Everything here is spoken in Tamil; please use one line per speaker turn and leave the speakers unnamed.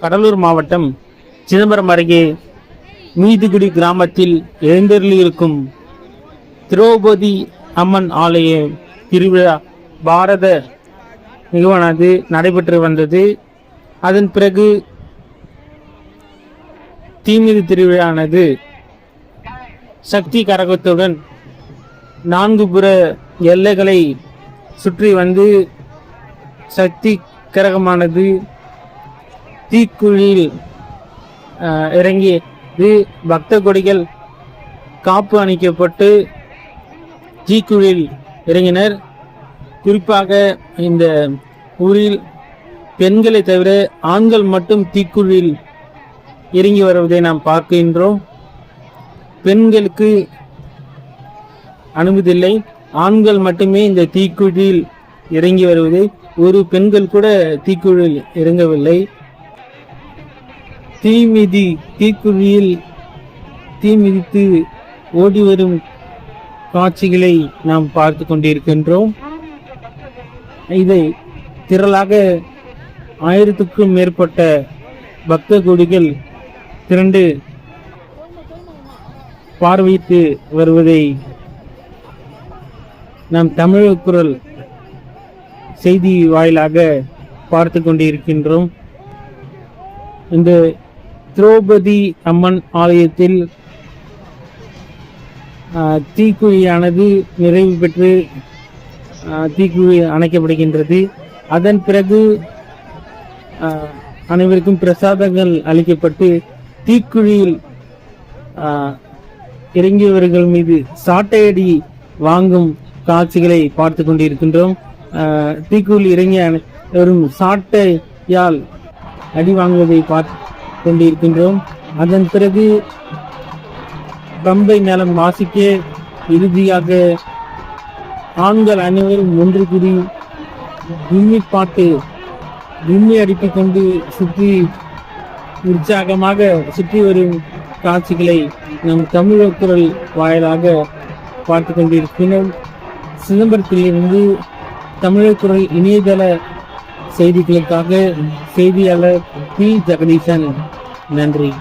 கடலூர் மாவட்டம் சிதம்பரம் அருகே மீதுகுடி கிராமத்தில் எழுந்தருளியிருக்கும் திரௌபதி அம்மன் ஆலய திருவிழா பாரத நிகழ்வானது நடைபெற்று வந்தது. அதன் பிறகு தீமிதி திருவிழானது சக்தி கரகத்துடன் நான்கு புற எல்லைகளை சுற்றி வந்து சக்தி கரகமானது தீக்குழியில் இறங்கி இறங்கியது பக்த கொடிகள் காப்பு அணிக்கப்பட்டு தீக்குழியில் இறங்கினர். குறிப்பாக இந்த ஊரில் பெண்களை தவிர ஆண்கள் மட்டும் தீக்குழியில் இறங்கி வருவதை நாம் பார்க்கின்றோம். பெண்களுக்கு அனுமதியில்லை. ஆண்கள் மட்டுமே இந்த தீக்குழியில் இறங்கி வருவது. ஒரு பெண்கள் கூட தீக்குழியில் இறங்கவில்லை. தீமிதி தீக்குழியில் தீமிதித்து ஓடி வரும் காட்சிகளை நாம் பார்த்து கொண்டிருக்கின்றோம். இதை திரளாக ஆயிரத்துக்கும் மேற்பட்ட பக்த கொடிகள் திரண்டு பார்வையிட்டு வருவதை நாம் தமிழ் குரல் செய்தி வாயிலாக பார்த்து கொண்டிருக்கின்றோம். இந்த திரௌபதி அம்மன் ஆலயத்தில் தீக்குழியானது நிறைவு பெற்று தீக்குழி அணைக்கப்படுகின்றது. அதன் பிறகு அனைவருக்கும் பிரசாதங்கள் அளிக்கப்பட்டு தீக்குழியில் ஆஹ், இறங்கியவர்கள் மீது சாட்டையடி வாங்கும் காட்சிகளை பார்த்து கொண்டிருக்கின்றோம். தீக்குழி இறங்கிய வரும் சாட்டையால் அடி வாங்குவதை பார்த்து கொண்டிருக்கின்றோம். அதன் பிறகு பம்பை மேளம் வாசிக்க இறுதியாக ஆண்கள் அனைவரும் ஒன்று கூடி விம்மி பாட்டு விம்மி அடித்துக் கொண்டு சுற்றி உற்சாகமாக சுற்றி வரும் காட்சிகளை நம் தமிழ குரல் வாயிலாக பார்த்து கொண்டிருக்கிறோம். சிதம்பரத்திலிருந்து தமிழர் குரல் இணையதள செய்திகளுக்காக செய்தியாளர் பி. ஜெகனீசன் நன்றி.